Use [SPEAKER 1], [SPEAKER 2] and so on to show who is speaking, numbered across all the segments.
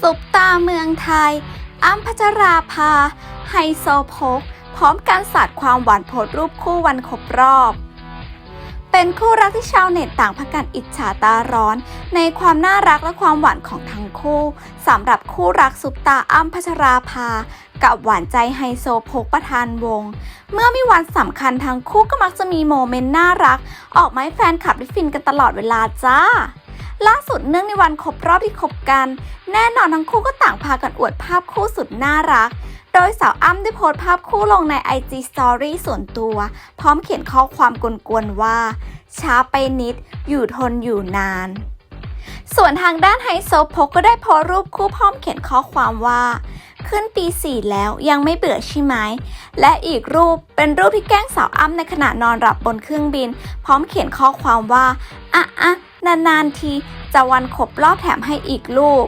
[SPEAKER 1] ซุปตาเมืองไทย อ้ำพัชราภา ไฮโซโพก พร้อมการสาดความหวานโพสรูปคู่วันครบรอบ เป็นคู่รักที่ชาวเน็ตต่างพากันอิจฉาตาร้อน ในความน่ารักและความหวานของทั้งคู่สำหรับคู่รักซุปตาอ้ำพัชราภา กับหวานใจไฮโซโพกประธานวง เมื่อมีวันสำคัญทั้งคู่ก็มักจะมีโมเมนต์น่ารัก ออกมาให้แฟนคลับได้ฟินกันตลอดเวลาจ้า ล่าสุดเนื่องในวันครบรอบที่คบกัน แน่นอนทั้งคู่ก็ต่างพากันอวดภาพคู่สุดน่ารัก โดยสาวอ้ำได้โพสต์ภาพคู่ลงใน IG Story ส่วนตัว พร้อมเขียนข้อความกวนๆว่า ช้าไปนิด อยู่ทนอยู่นาน ส่วนทางด้านไฮโซโพกก็ได้โพสรูปคู่พร้อมเขียนข้อความว่า ขึ้นปี 4 แล้วยังไม่เบื่อใช่ไหม และอีกรูปเป็นรูปที่แกล้งสาวอ้ำในขณะนอนหลับบนเครื่องบิน พร้อมเขียนข้อความว่าอะอะ นานๆทีจะวันครบรอบแถมให้อีกรูป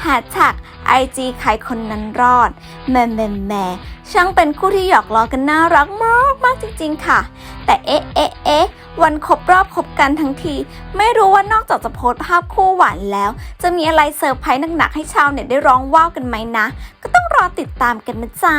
[SPEAKER 1] แฮชแท็กไอจีใครคนนั้นรอดแม่แม่แม่ช่างเป็นคู่ที่หยอกล้อกันน่ารักมากมากจริงๆค่ะ แต่เอ๊ะเอ๊ะเอ๊ะวันครบรอบคบกันทั้งที ไม่รู้ว่านอกจากจะโพสภาพคู่หวานแล้ว จะมีอะไรเซอร์ไพรส์หนักๆให้ชาวเน็ตได้ร้องว้าวกันไหมนะ ก็ต้องรอติดตามกันนะจ๊ะ